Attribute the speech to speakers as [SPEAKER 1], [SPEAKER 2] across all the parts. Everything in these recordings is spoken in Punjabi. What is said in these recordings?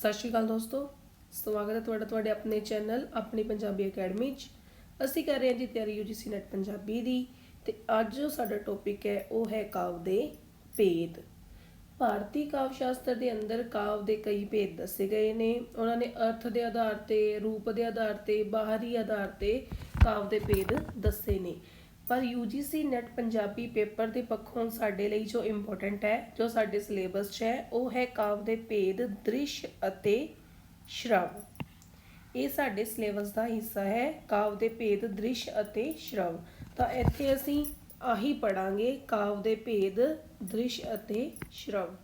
[SPEAKER 1] ਸਤਿ ਸ਼੍ਰੀ ਅਕਾਲ ਦੋਸਤੋ, ਸਵਾਗਤ ਹੈ ਤੁਹਾਡਾ ਤੁਹਾਡੇ ਆਪਣੇ ਚੈਨਲ ਆਪਣੀ ਪੰਜਾਬੀ ਅਕੈਡਮੀ 'ਚ। ਅਸੀਂ ਕਰ ਰਹੇ ਹਾਂ ਜੀ ਤਿਆਰੀ UGC ਨੈਟ ਪੰਜਾਬੀ ਦੀ ਤੇ ਅੱਜ ਜੋ ਸਾਡਾ ਟੌਪਿਕ ਹੈ ਉਹ ਹੈ ਕਾਵ ਦੇ ਭੇਦ। ਭਾਰਤੀ ਕਾਵ ਸ਼ਾਸਤਰ ਦੇ ਅੰਦਰ ਕਾਵ ਦੇ ਕਈ ਭੇਦ ਦੱਸੇ ਗਏ ਨੇ। ਉਹਨਾਂ ਨੇ ਅਰਥ ਦੇ ਆਧਾਰ ਤੇ, ਰੂਪ ਦੇ ਆਧਾਰ ਤੇ, ਬਾਹਰੀ ਆਧਾਰ ਤੇ ਕਾਵ ਦੇ ਭੇਦ ਦੱਸੇ ਨੇ। ਪਰ UGC ਨੈਟ ਪੰਜਾਬੀ ਪੇਪਰ ਦੇ ਪੱਖੋਂ ਸਾਡੇ ਲਈ ਜੋ ਇੰਪੋਰਟੈਂਟ ਹੈ, ਜੋ ਸਾਡੇ ਸਿਲੇਬਸ 'ਚ ਹੈ, ਉਹ ਹੈ ਕਾਵ ਦੇ ਭੇਦ, ਦ੍ਰਿਸ਼ ਅਤੇ ਸ਼੍ਰਵ। ਇਹ ਸਾਡੇ ਸਿਲੇਬਸ ਦਾ ਹਿੱਸਾ ਹੈ, ਕਾਵ ਦੇ ਭੇਦ, ਦ੍ਰਿਸ਼ ਅਤੇ ਸ਼੍ਰਵ। ਤਾਂ ਇੱਥੇ ਅਸੀਂ ਆਹੀ ਪੜਾਂਗੇ ਕਾਵ ਦੇ ਭੇਦ, ਦ੍ਰਿਸ਼ ਅਤੇ ਸ਼੍ਰਵ।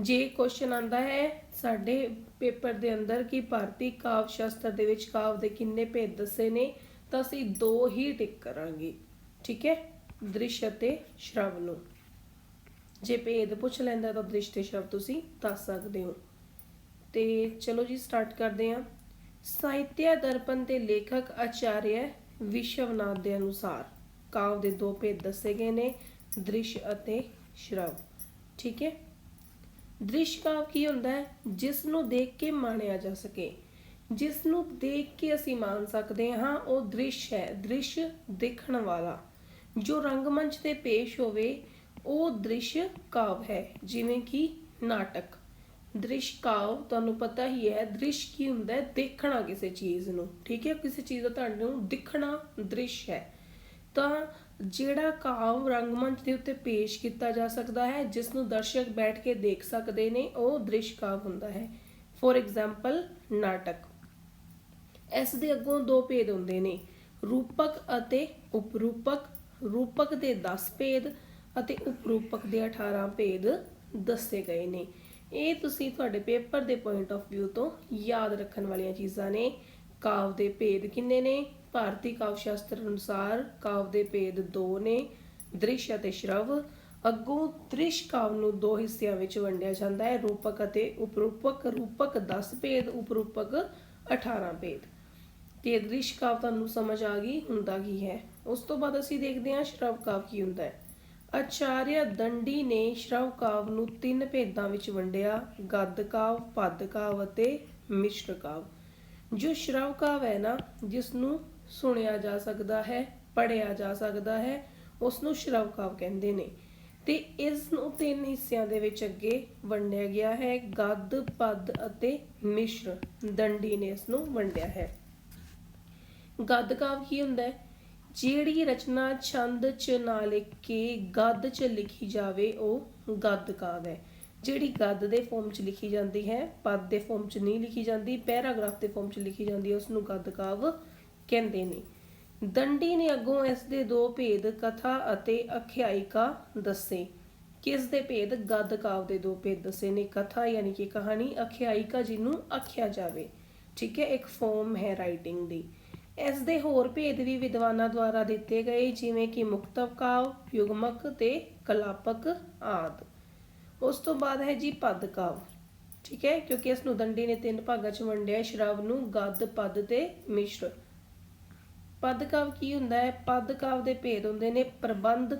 [SPEAKER 1] ਜੇ ਕੁਐਸਚਨ ਆਂਦਾ ਹੈ ਸਾਡੇ ਪੇਪਰ ਦੇ ਅੰਦਰ ਕਿ ਭਾਰਤੀ ਕਾਵ ਸ਼ਾਸਤਰ ਦੇ ਵਿੱਚ ਕਾਵ ਦੇ ਕਿੰਨੇ ਭੇਦ ਦੱਸੇ ਨੇ ਤਾਂ ਅਸੀਂ ਦੋ ਹੀ ਟਿਕ ਕਰਾਂਗੇ, ਠੀਕ ਹੈ? ਦ੍ਰਿਸ਼ ਅਤੇ ਸ਼ਰਵ ਨੂੰ। ਜੇ ਭੇਦ ਪੁੱਛ ਲੈਂਦਾ ਤਾਂ ਦ੍ਰਿਸ਼ ਤੇ ਸ਼ਬਦ ਤੁਸੀਂ ਦੱਸ ਸਕਦੇ ਹੋ। ਤੇ ਚਲੋ ਜੀ ਸਟਾਰਟ ਕਰਦੇ ਹਾਂ। ਸਾਹਿਤਿਆ ਦਰਪਣ ਦੇ ਲੇਖਕ ਆਚਾਰਿਆ ਵਿਸ਼ਵਨਾਥ ਦੇ ਅਨੁਸਾਰ। ਕਾਵ ਦੇ ਦੋ ਭੇਦ ਦੱਸੇ ਗਏ ਨੇ, ਦ੍ਰਿਸ਼ ਅਤੇ ਸ਼ਰਵ, ਠੀਕ ਹੈ? ਦ੍ਰਿਸ਼ ਕਾਵ ਕੀ ਹੁੰਦਾ ਹੈ? ਜਿਸ ਨੂੰ ਦੇਖ ਕੇ ਮਾਣਿਆ ਜਾ ਸਕੇ। ਜਿਸ ਨੂੰ ਦੇਖ ਕੇ ਅਸੀਂ ਮੰਨ ਸਕਦੇ ਹਾਂ, ਉਹ ਦ੍ਰਿਸ਼ ਹੈ, ਦ੍ਰਿਸ਼ ਦੇਖਣ ਵਾਲਾ। ਜੋ ਰੰਗਮੰਚ ਤੇ ਪੇਸ਼ ਹੋਵੇ, ਉਹ ਦ੍ਰਿਸ਼ ਕਾਵ ਹੈ, ਜਿਵੇਂ ਕਿ ਨਾਟਕ। ਦ੍ਰਿਸ਼ ਕਾਵ, ਤੁਹਾਨੂੰ ਪਤਾ ਹੀ ਹੈ, ਦ੍ਰਿਸ਼ ਕੀ ਹੁੰਦਾ ਹੈ? ਦੇਖਣਾ ਕਿਸੇ ਚੀਜ਼ ਨੂੰ, ਠੀਕ ਹੈ? ਕਿਸੇ ਚੀਜ਼ ਦਾ ਤੁਹਾਨੂੰ ਦਿਖਣਾ ਦ੍ਰਿਸ਼ ਹੈ। ਤਾਂ ਜਿਹੜਾ ਕਾਵ ਰੰਗਮੰਚ ਦੇ ਉੱਤੇ ਪੇਸ਼ ਕੀਤਾ ਜਾ ਸਕਦਾ ਹੈ ਜਿਸ ਨੂੰ ਦਰਸ਼ਕ ਬੈਠ ਕੇ ਦੇਖ ਸਕਦੇ ਨੇ, ਉਹ ਦ੍ਰਿਸ਼ ਕਾਵ ਹੁੰਦਾ ਹੈ। ਫੋਰ ਐਗਜ਼ਾਮਪਲ ਨਾਟਕ। ਇਸ ਦੇ ਅੱਗੋਂ ਦੋ ਭੇਦ ਹੁੰਦੇ ਨੇ। ਰੂਪਕ ਅਤੇ ਉਪਰੂਪਕ। ਰੂਪਕ ਦੇ 10 ਭੇਦ ਅਤੇ ਉਪਰੂਪਕ ਦੇ 18 ਭੇਦ ਦੱਸੇ ਗਏ ਨੇ। ਇਹ ਤੁਸੀਂ ਤੁਹਾਡੇ ਪੇਪਰ ਦੇ ਪੁਆਇੰਟ ਆਫ View ਤੋਂ ਯਾਦ ਰੱਖਣ ਵਾਲੀਆਂ ਚੀਜ਼ਾਂ ਨੇ। ਕਾਵ ਦੇ ਭੇਦ ਕਿੰਨੇ ਨੇ? ਭਾਰਤੀ ਕਾਵ ਸ਼ਾਸਤਰ ਅਨੁਸਾਰ ਕਾਵ ਦੇ ਭੇਦ ਦੋ ਨੇ। ਦ੍ਰਿਸ਼ ਅਤੇ ਸ਼ਰਵ। ਅੱਗੋਂ ਦ੍ਰਿਸ਼ ਕਾਵ ਨੂੰ ਦੋ ਹਿੱਸਿਆਂ ਵਿੱਚ ਵੰਡਿਆ ਜਾਂਦਾ ਹੈ। ਰੂਪਕ ਅਤੇ ਉਪਰੂਪਕ। ਰੂਪਕ 10 ਭੇਦ, ਉਪਰੂਪਕ 18 ਭੇਦ। ਤੇ ਦ੍ਰਿਸ਼ ਕਾਵ ਤੁਹਾਨੂੰ ਸਮਝ ਆ ਗਈ, ਹੁੰਦਾ ਕੀ ਹੈ? ਉਸ ਤੋਂ ਬਾਅਦ ਅਸੀਂ ਦੇਖਦੇ ਹਾਂ ਸ਼੍ਰਵ ਕਾਵ ਕੀ ਹੁੰਦਾ ਹੈ। ਆਚਾਰਿਆ ਦੰਡੀ ਨੇ ਸ਼੍ਰਵ ਕਾਵ ਨੂੰ ਤਿੰਨ ਭੇਦਾਂ ਵਿੱਚ ਵੰਡਿਆ, ਗੱਦ ਕਾਵ, ਪਦ ਕਾਵ ਅਤੇ ਮਿਸ਼ਰ ਕਾਵ। ਜੋ ਸ਼੍ਰਵ ਕਾਵ ਹੈ ਨਾ, ਜਿਸ ਨੂੰ ਸੁਣਿਆ ਜਾ ਸਕਦਾ ਹੈ ਪੜਿਆ ਜਾ ਸਕਦਾ ਹੈ, ਉਸ ਨੂੰ ਸ਼੍ਰਵ ਕਾਵ ਕਹਿੰਦੇ ਨੇ। ਤੇ ਇਸ ਨੂੰ ਤਿੰਨ ਹਿੱਸਿਆਂ ਦੇ ਵਿੱਚ ਅੱਗੇ ਵੰਡਿਆ ਗਿਆ ਹੈ, ਗੱਦ, ਪਦ ਅਤੇ ਮਿਸ਼ਰ। ਦੰਡੀ ਨੇ ਇਸ ਨੂੰ ਵੰਡਿਆ ਹੈ। ਗੱਦ ਕਾਵ ਕੀ ਹੁੰਦਾ ਹੈ। ਜਿਹੜੀ ਰਚਨਾ ਛੰਦ ਚ ਨਾ ਲਿਖ ਕੇ ਗੱਦ ਚ ਲਿਖੀ ਜਾਵੇ, ਉਹ ਗੱਦ ਕਾਵ ਹੈ। ਜਿਹੜੀ ਗੱਦ ਦੇ ਫਾਰਮ ਚ ਲਿਖੀ ਜਾਂਦੀ ਹੈ, ਪਦ ਦੇ ਫਾਰਮ ਚ ਨਹੀਂ ਲਿਖੀ ਜਾਂਦੀ, ਪੈਰਾਗ੍ਰਾਫ ਦੇ ਫਾਰਮ ਚ ਲਿਖੀ ਜਾਂਦੀ ਹੈ ਉਸ ਨੂੰ ਗਦ ਕਾਵ ਕਹਿੰਦੇ ਨੇ। ਦੰਡੀ ਨੇ ਅੱਗੋਂ ਇਸ ਦੇ ਦੋ ਭੇਦ ਕਥਾ ਅਤੇ ਅਖਿਆਇਕਾ ਦੱਸੇ। ਕਿਸ ਦੇ ਭੇਦ? ਗੱਦ ਕਾਵ ਦੇ ਦੋ ਭੇਦ ਦੱਸੇ ਨੇ। ਕਥਾ ਯਾਨੀ ਕਿ ਕਹਾਣੀ, ਅਖਿਆਇਕਾ ਜਿਹਨੂੰ ਆਖਿਆ ਜਾਵੇ। ਠੀਕ ਹੈ, ਇੱਕ ਫਾਰਮ ਹੈ ਰਾਈਟਿੰਗ ਦੀ। ਇਸ ਦੇ ਹੋਰ ਭੇਦ ਵੀ ਵਿਦਵਾਨਾਂ ਦੁਆਰਾ ਦਿੱਤੇ ਗਏ, ਜਿਵੇਂ ਕਿ ਮੁਕਤਵ ਕਾਵ, ਯੁਗਮਕ ਤੇ ਕਲਾਪਕ ਆਦ। ਉਸ ਤੋਂ ਬਾਅਦ ਹੈ ਜੀ ਪਦ ਕਾਵ। ਠੀਕ ਹੈ, ਕਿਉਂਕਿ ਇਸ ਨੂੰ ਦੰਡੀ ਨੇ ਤਿੰਨ ਭਾਗਾਂ 'ਚ ਵੰਡਿਆ, ਸ਼੍ਰਵ ਨੂੰ ਗੱਦ, ਪਦ ਤੇ ਮਿਸ਼ਰ। ਪਦ ਕਾਵ ਕੀ ਹੁੰਦਾ ਹੈ? ਪਦ ਕਾਵ ਦੇ ਭੇਦ ਹੁੰਦੇ ਨੇ ਪ੍ਰਬੰਧ,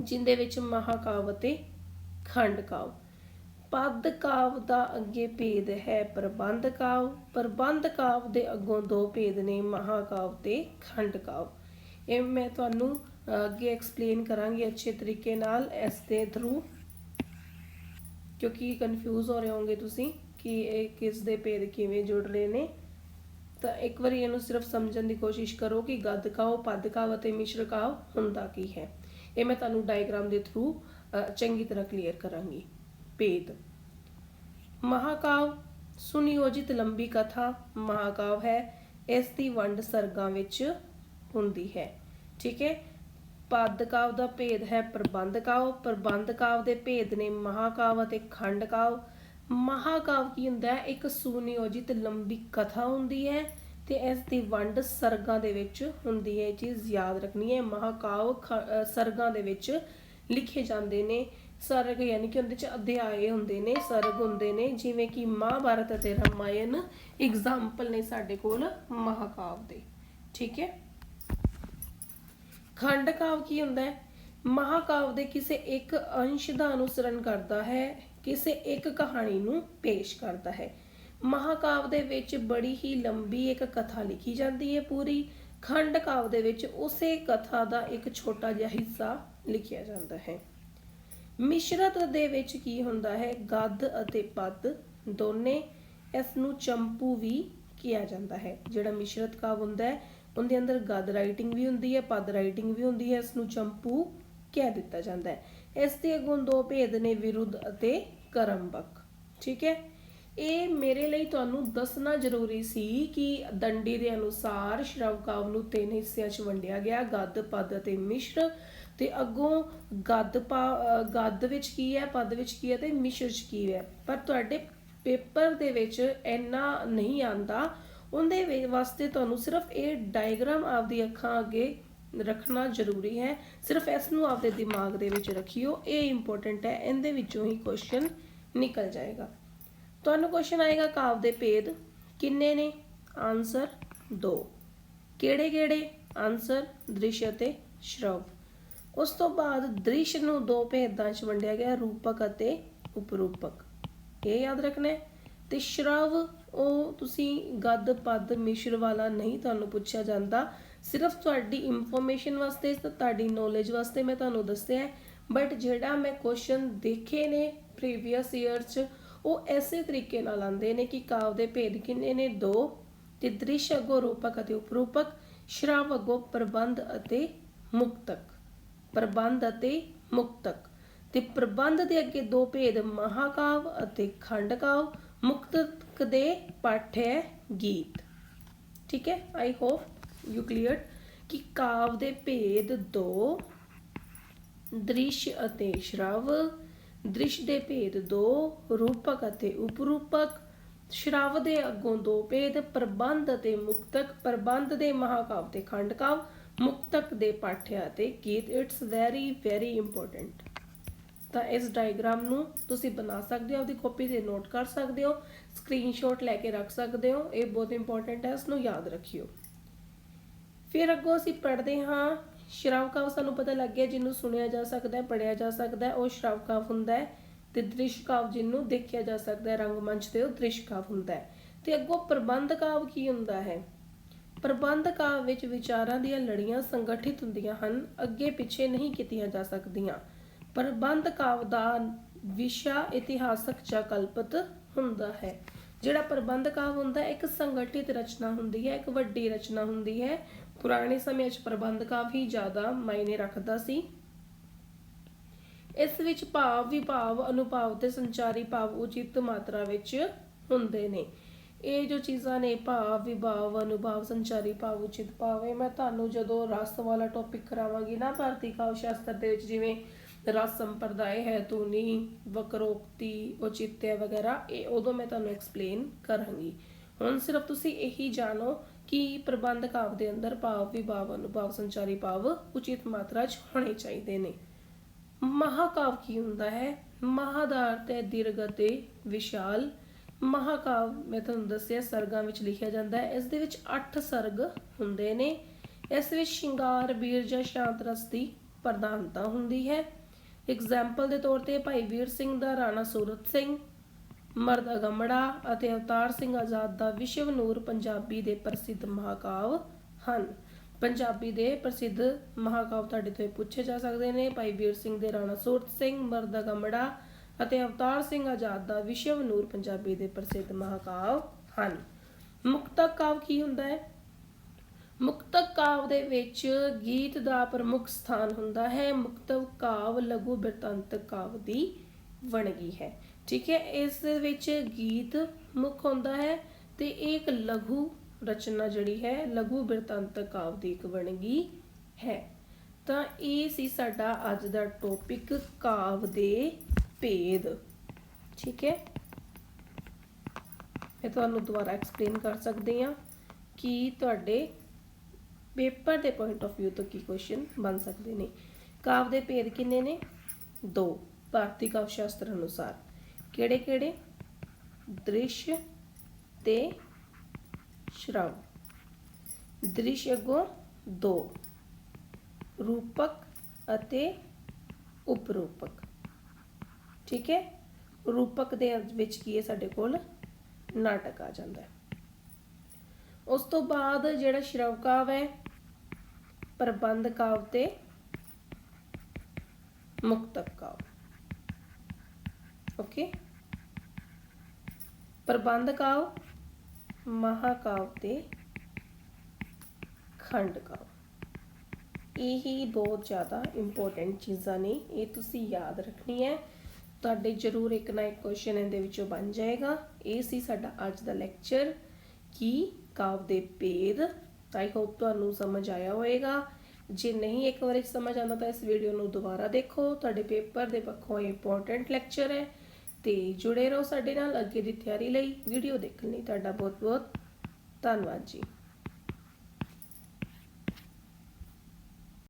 [SPEAKER 1] ਜਿੰਦੇ ਵਿੱਚ ਮਹਾਕਾਵ ਅਤੇ ਖੰਡ ਕਾਵ। ਪਦ ਕਾਵ ਦਾ ਅੱਗੇ ਭੇਦ ਹੈ ਪ੍ਰਬੰਧ ਕਾਵ। ਪ੍ਰਬੰਧ ਕਾਵ ਦੇ ਅੱਗੋਂ ਦੋ ਭੇਦ ਨੇ, ਮਹਾਕਾਵ ਤੇ ਖੰਡ ਕਾਵ। ਇਹ ਮੈਂ ਤੁਹਾਨੂੰ ਅੱਗੇ ਐਕਸਪਲੇਨ ਕਰਾਂਗੀ ਅੱਛੇ ਤਰੀਕੇ ਨਾਲ ਇਸ ਦੇ ਥਰੂ ਕਿਉਂਕਿ ਕਨਫਿਊਜ਼ ਹੋ ਰਹੇ ਹੋਗੇ ਤੁਸੀਂ ਕਿ ਇਹ ਕਿਸ ਦੇ ਭੇਦ ਕਿਵੇਂ ਜੁੜ ਰਹੇ ਨੇ। ਤਾਂ ਇੱਕ ਵਾਰੀ ਇਹਨੂੰ ਸਿਰਫ ਸਮਝਣ ਦੀ ਕੋਸ਼ਿਸ਼ ਕਰੋ ਕਿ ਗੱਦ ਕਾਵ, ਪਦ ਕਾਵ ਅਤੇ ਮਿਸ਼ਰ ਕਾਵ ਹੁੰਦਾ ਕੀ ਹੈ। ਇਹ ਮੈਂ ਤੁਹਾਨੂੰ ਡਾਇਗਰਾਮ ਦੇ ਥਰੂ ਚੰਗੀ ਤਰ੍ਹਾਂ ਕਲੀਅਰ ਕਰਾਂਗੀ। ਭੇਦ। ਮਹਾਕਾਵ ਸੁਨਿਯੋਜਿਤ ਲੰਬੀ ਕਥਾ ਮਹਾਕਾਵ ਹੈ। ਇਸ ਦੀ ਵੰਡ ਸਰਗਾਂ ਵਿੱਚ ਹੁੰਦੀ ਹੈ। ਠੀਕ ਹੈ? ਪਦ ਕਾਵ ਦਾ ਭੇਦ ਹੈ ਪ੍ਰਬੰਧ ਕਾਵ ਪ੍ਰਬੰਧ ਕਾਵ ਦੇ ਭੇਦ ਨੇ ਮਹਾਕਾਵ ਅਤੇ ਖੰਡ ਕਾਵ ਮਹਾਕਾਵ ਕੀ ਹੁੰਦਾ ਹੈ? ਇੱਕ ਸੁਨਿਯੋਜਿਤ ਲੰਬੀ ਕਥਾ ਹੁੰਦੀ ਹੈ ਤੇ ਇਸ ਦੀ ਵੰਡ ਸਰਗਾਂ ਦੇ ਵਿੱਚ ਹੁੰਦੀ ਹੈ। ਇਹ ਚੀਜ਼ ਯਾਦ ਰੱਖਣੀ ਹੈ। ਮਹਾਕਾਵ ਖ- ਸਰਗਾਂ ਦੇ ਵਿੱਚ ਲਿਖੇ ਜਾਂਦੇ ਨੇ। ਸਰਗ ਯਾਨੀ ਕਿ ਉਹਦੇ ਚ ਅਧਿਆਏ ਹੁੰਦੇ ਨੇ, ਸਰਗ ਹੁੰਦੇ ਨੇ, ਜਿਵੇਂ ਕਿ ਮਹਾਭਾਰਤ ਅਤੇ ਰਾਮਾਇਣ ਐਗਜ਼ਾਮਪਲ ਨੇ ਸਾਡੇ ਕੋਲ ਮਹਾਕਾਵ ਦੇ, ਠੀਕ ਹੈ? ਖੰਡ ਕਾਵ ਕੀ ਹੁੰਦਾ ਹੈ? ਮਹਾਕਾਵ ਦੇ ਕਿਸੇ ਇੱਕ ਅੰਸ਼ ਦਾ ਅਨੁਸਰਣ ਕਰਦਾ ਹੈ, ਕਿਸੇ ਇੱਕ ਕਹਾਣੀ ਨੂੰ ਪੇਸ਼ ਕਰਦਾ ਹੈ। ਮਹਾਕਾਵ ਦੇ ਵਿੱਚ ਬੜੀ ਹੀ ਲੰਬੀ ਇੱਕ ਕਥਾ ਲਿਖੀ ਜਾਂਦੀ ਹੈ ਪੂਰੀ। ਖੰਡ ਕਾਵ ਦੇ ਵਿੱਚ ਉਸੇ ਕਥਾ ਦਾ ਇੱਕ ਛੋਟਾ ਜਿਹਾ ਹਿੱਸਾ ਲਿਖਿਆ ਜਾਂਦਾ ਹੈ। ਮਿਸ਼ਰਤ ਦੇ ਵਿੱਚ ਕੀ ਹੁੰਦਾ ਹੈ? ਗੱਦ ਅਤੇ ਪਦ ਦੋਨੇ ਇਸ ਨੂੰ ਚੰਪੂ ਵੀ ਕਿਹਾ ਜਾਂਦਾ ਹੈ। ਜਿਹੜਾ ਮਿਸ਼ਰਤ ਕਾਵ ਹੁੰਦਾ ਹੈ, ਉਹਦੇ ਅੰਦਰ ਗੱਦ ਰਾਈਟਿੰਗ ਵੀ ਹੁੰਦੀ ਹੈ, ਪਦ ਰਾਈਟਿੰਗ ਵੀ ਹੁੰਦੀ ਹੈ, ਇਸ ਨੂੰ ਚੰਪੂ ਕਹਿ ਦਿੱਤਾ ਜਾਂਦਾ ਹੈ। ਇਸ ਦੇ ਅਗੋਂ ਦੋ ਭੇਦ ਨੇ, ਵਿਰੁੱਧ ਅਤੇ ਕਰਮਬਕ ਠੀਕ ਹੈ? ਇਹ ਮੇਰੇ ਲਈ ਤੁਹਾਨੂੰ ਦੱਸਣਾ ਜ਼ਰੂਰੀ ਸੀ ਕਿ ਦੰਡੀ ਦੇ ਅਨੁਸਾਰ ਸ਼ਰਵ ਕਾਵ ਨੂੰ ਤਿੰਨ ਹਿੱਸਿਆਂ 'ਚ ਵੰਡਿਆ ਗਿਆ, ਗੱਦ, ਪਦ ਅਤੇ ਮਿਸ਼ਰ। ਤੇ ਅੱਗੋਂ ਗੱਦ ਪਾ- ਗੱਦ ਵਿੱਚ ਕੀ ਹੈ, ਪਦ ਵਿੱਚ ਕੀ ਹੈ ਤੇ ਮਿਸ਼ਰ 'ਚ ਕੀ ਹੈ। ਪਰ ਤੁਹਾਡੇ ਪੇਪਰ ਦੇ ਵਿੱਚ ਇੰਨਾ ਨਹੀਂ ਆਂਦਾ ਉਹਦੇ ਵੇ- ਵਾਸਤੇ ਤੁਹਾਨੂੰ ਸਿਰਫ ਇਹ ਡਾਇਗਰਾਮ ਆਪਦੀ ਅੱਖਾਂ ਅੱਗੇ ਰੱਖਣਾ ਜ਼ਰੂਰੀ ਹੈ। ਸਿਰਫ ਇਸ ਨੂੰ ਆਪਦੇ ਦਿਮਾਗ ਦੇ ਵਿੱਚ ਰੱਖਿਓ, ਇਹ ਇੰਪੋਰਟੈਂਟ ਹੈ, ਇਹਦੇ ਵਿੱਚੋਂ ਹੀ ਕੁਐਸਚਨ ਨਿਕਲ ਜਾਏਗਾ। ਤੁਹਾਨੂੰ ਕੁਐਸਚਨ ਆਏਗਾ ਕਾਵ ਦੇ ਭੇਦ, ਕਿੰਨੇ ਨੇ? ਆਨਸਰ 2 ਕਿਹੜੇ ਕਿਹੜੇ ਆਨਸਰ ਦ੍ਰਿਸ਼ ਅਤੇ ਸ਼ਰਵ। ਉਸ ਤੋਂ ਬਾਅਦ ਦ੍ਰਿਸ਼ ਨੂੰ ਦੋ ਭੇਦਾਂ 'ਚ ਵੰਡਿਆ ਗਿਆ, ਰੂਪਕ ਅਤੇ ਉਪਰੂਪਕ। ਇਹ ਯਾਦ ਰੱਖਣਾ ਹੈ? ਤੇ ਸ਼੍ਰਵ, ਉਹ ਤੁਸੀਂ ਗੱਦ, ਪਦ, ਮਿਸ਼ਰ ਵਾਲਾ ਨਹੀਂ ਤੁਹਾਨੂੰ ਪੁੱਛਿਆ ਜਾਂਦਾ। ਸਿਰਫ ਤੁਹਾਡੀ ਇਨਫੋਰਮੇਸ਼ਨ ਵਾਸਤੇ ਤੁਹਾਡੀ ਨੌਲੇਜ ਵਾਸਤੇ ਮੈਂ ਤੁਹਾਨੂੰ ਦੱਸਿਆ ਬਟ ਜਿਹੜਾ ਮੈਂ ਕੁਐਸਚਨ ਦੇਖੇ ਨੇ ਪ੍ਰੀਵੀਅਸ ਈਅਰ 'ਚ, ਉਹ ਐਸੇ ਤਰੀਕੇ ਨਾਲ ਆਉਂਦੇ ਨੇ ਕਿ ਕਾਵ ਦੇ ਭੇਦ ਕਿੰਨੇ ਨੇ? ਦੋ ਤੇ ਦ੍ਰਿਸ਼ ਅਗੋ ਰੂਪਕ ਅਤੇ ਉਪਰੂਪਕ, ਸ਼ਰਾਵ ਅਗੋ ਪ੍ਰਬੰਧ ਅਤੇ ਮੁਕਤਕ। ਪ੍ਰਬੰਧ ਅਤੇ ਮੁਕਤਕ। ਤੇ ਪ੍ਰਬੰਧ ਦੇ ਅੱਗੇ ਦੋ ਭੇਦ, ਮਹਾਕਾਵ ਅਤੇ ਖੰਡਕਾਵ, ਮੁਕਤਕ ਦੇ ਪਾਠ ਹੈ ਗੀਤ। ਠੀਕ ਹੈ? ਆਈ ਹੋਪ ਯੂ ਕਲੀਅਰ ਕਿ ਕਾਵ ਦੇ ਭੇਦ ਦੋ, ਦ੍ਰਿਸ਼ ਅਤੇ ਸ਼ਰਵ। ਦ੍ਰਿਸ਼ ਦੇ ਭੇਦ ਦੋ, ਰੂਪਕ ਅਤੇ ਉਪਰੂਪਕ। ਸ਼੍ਰਵ ਦੇ ਅੱਗੋਂ ਦੋ ਭੇਦ, ਪ੍ਰਬੰਧ ਅਤੇ ਮੁਕਤਕ। ਪ੍ਰਬੰਧ ਦੇ ਮਹਾਕਾਵ ਤੇ ਖੰਡਕਾਵ। ਮੁਕਤਕ ਦੇ ਪਾਠਿਆ ਤੇ ਗੀਤ ਇਟਸ ਵੈਰੀ ਵੈਰੀ ਇੰਪੋਰਟੈਂਟ ਤਾਂ ਇਸ ਡਾਇਗਰਾਮ ਨੂੰ ਤੁਸੀਂ ਬਣਾ ਸਕਦੇ ਹੋ, ਆਪਦੀ ਕਾਪੀ ਤੇ ਨੋਟ ਕਰ ਸਕਦੇ ਹੋ ਸਕਰੀਨਸ਼ਾਟ ਲੈ ਕੇ ਰੱਖ ਸਕਦੇ ਹੋ, ਇਹ ਬਹੁਤ ਇੰਪੋਰਟੈਂਟ ਹੈ ਇਸ ਨੂੰ ਯਾਦ ਰੱਖਿਓ। ਫਿਰ ਅੱਗੋਂ ਅਸੀਂ ਪੜ੍ਹਦੇ ਹਾਂ ਸ਼੍ਰਵ ਕਾਵ ਸਾਨੂੰ ਪਤਾ ਲੱਗ ਗਿਆ, ਜਿਹਨੂੰ ਸੁਣਿਆ ਜਾ ਸਕਦਾ ਹੈ, ਪੜ੍ਹਿਆ ਜਾ ਸਕਦਾ ਹੈ, ਉਹ ਸ਼੍ਰਵ ਕਾਵ ਹੁੰਦਾ ਹੈ ਤੇ ਦ੍ਰਿਸ਼ ਕਾਵ ਜਿਹਨੂੰ ਦੇਖਿਆ ਜਾ ਸਕਦਾ ਹੈ, ਰੰਗਮੰਚ ਤੇ ਉਹ ਦ੍ਰਿਸ਼ ਕਾਵ ਹੁੰਦਾ ਹੈ। ਤੇ ਅੱਗੋਂ ਪ੍ਰਬੰਧ ਕਾਵ ਕੀ ਹੁੰਦਾ ਹੈ? ਪ੍ਰਬੰਧ ਕਾਵ ਵਿੱਚ ਵਿਚਾਰਾਂ ਦੀਆਂ ਲੜੀਆਂ ਸੰਗਠਿਤ ਹੁੰਦੀਆਂ ਹਨ, ਅੱਗੇ ਪਿੱਛੇ ਨਹੀਂ ਕੀਤੀਆਂ ਜਾ ਸਕਦੀਆਂ। ਪ੍ਰਬੰਧ ਕਾਵ ਦਾ ਵਿਸ਼ਾ ਇਤਿਹਾਸਕ ਜਾਂ ਕਲਪਿਤ ਹੁੰਦਾ ਹੈ। ਜਿਹੜਾ ਪ੍ਰਬੰਧ ਕਾਵ ਹੁੰਦਾ, ਇੱਕ ਸੰਗਠਿਤ ਰਚਨਾ ਹੁੰਦੀ ਹੈ, ਇੱਕ ਵੱਡੀ ਰਚਨਾ ਹੁੰਦੀ ਹੈ। ਪੁਰਾਣੇ ਸਮੇਂ 'ਚ ਪ੍ਰਬੰਧ ਕਾਵ ਹੀ ਜ਼ਿਆਦਾ ਮਾਇਨੇ ਰੱਖਦਾ ਸੀ। ਇਸ ਵਿੱਚ ਭਾਵ ਵਿਭਾਵ ਅਨੁਭਾਵ ਤੇ ਸੰਚਾਰੀ ਭਾਵ ਉਚਿਤ ਮਾਤਰਾ ਵਿੱਚ ਹੁੰਦੇ ਨੇ। ਇਹ ਜੋ ਚੀਜ਼ਾਂ ਨੇ ਭਾਵ, ਵਿਭਾਵ, ਅਨੁਭਾਵ, ਸੰਚਾਰੀ ਭਾਵ, ਉਚਿਤ ਭਾਵ, ਇਹ ਮੈਂ ਤੁਹਾਨੂੰ ਜਦੋਂ ਰਸ ਵਾਲਾ ਟੌਪਿਕ ਕਰਾਵਾਂਗੀ ਨਾ ਭਾਰਤੀ ਕਾਵ ਸ਼ਾਸਤਰ ਦੇ ਵਿੱਚ, ਜਿਵੇਂ ਰਸ ਸੰਪਰਦਾਇ ਹੈ, ਧੁਨੀ, ਵਕਰੋਕਤੀ ਔਚਿਤਯ ਵਗੈਰਾ, ਇਹ ਉਦੋਂ ਮੈਂ ਤੁਹਾਨੂੰ ਐਕਸਪਲੇਨ ਕਰਾਂਗੀ। ਹੁਣ ਸਿਰਫ ਤੁਸੀਂ ਇਹੀ ਜਾਣੋ ਕਿ ਪ੍ਰਬੰਧ ਕਾਵ ਦੇ ਅੰਦਰ ਭਾਵ, ਵਿਭਾਵ, ਅਨੁਭਾਵ, ਸੰਚਾਰੀ ਭਾਵ ਉਚਿਤ ਮਾਤਰਾ 'ਚ ਹੋਣੇ ਚਾਹੀਦੇ ਨੇ। ਮਹਾਕਾਵ ਕੀ ਹੁੰਦਾ ਹੈ? ਮਹਾ ਦਾ ਅਰਥ ਦੀਰਘ ਅਤੇ ਵਿਸ਼ਾਲ ਮਹਾਕਾਵ, ਮੈਂ ਤੁਹਾਨੂੰ ਦੱਸਿਆ, ਸਰਗਾਂ ਵਿੱਚ ਲਿਖਿਆ ਜਾਂਦਾ ਹੈ। ਇਸ ਦੇ ਵਿੱਚ 8 ਸਰਗ ਹੁੰਦੇ ਨੇ। ਇਸ ਵਿੱਚ ਸ਼ਿੰਗਾਰ ਵੀਰ ਜਾਂ ਸ਼ਾਂਤ ਰਸ ਦੀ ਪ੍ਰਧਾਨਤਾ ਹੁੰਦੀ ਹੈ। ਐਗਜ਼ਾਮਪਲ ਦੇ ਤੌਰ ਤੇ ਭਾਈ ਵੀਰ ਸਿੰਘ ਦਾ ਰਾਣਾ ਸੂਰਤ ਸਿੰਘ, ਮਰਦ ਅਗੰਮੜਾ ਅਤੇ ਅਵਤਾਰ ਸਿੰਘ ਆਜ਼ਾਦ ਦਾ ਵਿਸ਼ਵ ਨੂਰ ਪੰਜਾਬੀ ਦੇ ਪ੍ਰਸਿੱਧ ਮਹਾਕਾਵ ਹਨ। ਪੰਜਾਬੀ ਦੇ ਪ੍ਰਸਿੱਧ ਮਹਾਕਾਵ ਤੁਹਾਡੇ ਤੋਂ ਇਹ ਪੁੱਛੇ ਜਾ ਸਕਦੇ ਨੇ। ਭਾਈ ਵੀਰ ਸਿੰਘ ਦੇ ਰਾਣਾ ਸੂਰਤ ਸਿੰਘ, ਮਰਦ ਅਗੰਮੜਾ ਅਤੇ ਅਵਤਾਰ ਸਿੰਘ ਆਜ਼ਾਦ ਦਾ ਵਿਸ਼ਵ ਨੂਰ ਪੰਜਾਬੀ ਦੇ ਪ੍ਰਸਿੱਧ ਮਹਾਕਾਵ ਹਨ। ਮੁਕਤਕ ਕਾਵ ਕੀ ਹੁੰਦਾ ਹੈ? ਮੁਕਤਕ ਕਾਵ ਦੇ ਵਿੱਚ ਗੀਤ ਦਾ ਪ੍ਰਮੁੱਖ ਸਥਾਨ ਹੁੰਦਾ ਹੈ। ਮੁਕਤਕ ਕਾਵ ਲਘੂ ਬਿਰਤਾਂਤਕ ਕਾਵ ਦੀ ਵਣਗੀ ਹੈ। ਠੀਕ ਹੈ, ਇਸ ਦੇ ਵਿੱਚ ਗੀਤ ਮੁੱਖ ਹੁੰਦਾ ਹੈ ਤੇ ਇਹ ਇੱਕ ਲਘੂ ਰਚਨਾ ਜਿਹੜੀ ਹੈ, ਲਘੂ ਬਿਰਤਾਂਤਕ ਕਾਵ ਦੀ ਇੱਕ ਵਣਗੀ ਹੈ। ਤਾਂ ਇਹ ਸੀ ਸਾਡਾ ਅੱਜ ਦਾ ਟੌਪਿਕ ਕਾਵ ਦੇ ਭੇਦ। ਠੀਕ ਹੈ? ਮੈਂ ਤੁਹਾਨੂੰ ਦੁਬਾਰਾ ਐਕਸਪਲੇਨ ਕਰ ਸਕਦੀ ਹਾਂ ਕਿ ਤੁਹਾਡੇ ਪੇਪਰ ਦੇ ਪੁਆਇੰਟ ਆਫ View ਤੋਂ ਕੀ ਕੁਐਸਚਨ ਬਣ ਸਕਦੇ ਨੇ। ਕਾਵ ਦੇ ਭੇਦ ਕਿੰਨੇ ਨੇ? ਦੋ। ਭਾਰਤੀ ਕਾਵ ਸ਼ਾਸਤਰ ਅਨੁਸਾਰ ਕਿਹੜੇ ਕਿਹੜੇ ਦ੍ਰਿਸ਼ ਤੇ ਸ਼੍ਰਵ। ਦ੍ਰਿਸ਼ ਅੱਗੋਂ ਦੋ। ਰੂਪਕ ਅਤੇ ਉਪਰੂਪਕ। ਠੀਕ ਹੈ? ਰੂਪਕ ਦੇ ਵਿੱਚ ਕੀ ਹੈ ਸਾਡੇ ਕੋਲ? ਨਾਟਕ ਆ ਜਾਂਦਾ ਹੈ। ਉਸ ਤੋਂ ਬਾਅਦ ਜਿਹੜਾ ਸ਼੍ਰਵ ਕਾਵ ਹੈ, ਪ੍ਰਬੰਧ ਕਾਵ ਤੇ ਮੁਕਤਕ ਕਾਵ। ਓਕੇ ਪ੍ਰਬੰਧ ਕਾਵ, ਮਹਾਕਾਵ ਤੇ ਖੰਡ ਕਾਵ। ਇਹੀ ਬਹੁਤ ਜ਼ਿਆਦਾ ਇੰਪੋਰਟੈਂਟ ਚੀਜ਼ਾਂ ਨੇ, ਇਹ ਤੁਸੀਂ ਯਾਦ ਰੱਖਣੀ ਹੈ। ਤੁਹਾਡੇ ਜ਼ਰੂਰ ਇੱਕ ਨਾ ਇੱਕ ਕੁਐਸਚਨ ਇਹਦੇ ਵਿੱਚੋਂ ਬਣ ਜਾਏਗਾ। ਇਹ ਸੀ ਸਾਡਾ ਅੱਜ ਦਾ ਲੈਕਚਰ ਕੀ ਕਾਵ ਦੇ ਭੇਦ? ਆਈ ਹੋਪ ਤੁਹਾਨੂੰ ਸਮਝ ਆਇਆ ਹੋਵੇਗਾ ਜੇ ਨਹੀਂ ਇੱਕ ਵਾਰੀ ਸਮਝ ਆਉਂਦਾ ਤਾਂ ਇਸ ਵੀਡੀਓ ਨੂੰ ਦੁਬਾਰਾ ਦੇਖੋ। ਤੁਹਾਡੇ ਪੇਪਰ ਦੇ ਪੱਖੋਂ ਇੰਪੋਰਟੈਂਟ ਲੈਕਚਰ ਹੈ ਤੇ ਜੁੜੇ ਰਹੋ ਸਾਡੇ ਨਾਲ ਅੱਗੇ ਦੀ ਤਿਆਰੀ ਲਈ। ਵੀਡੀਓ ਦੇਖਣ ਲਈ ਤੁਹਾਡਾ ਬਹੁਤ ਬਹੁਤ ਧੰਨਵਾਦ ਜੀ।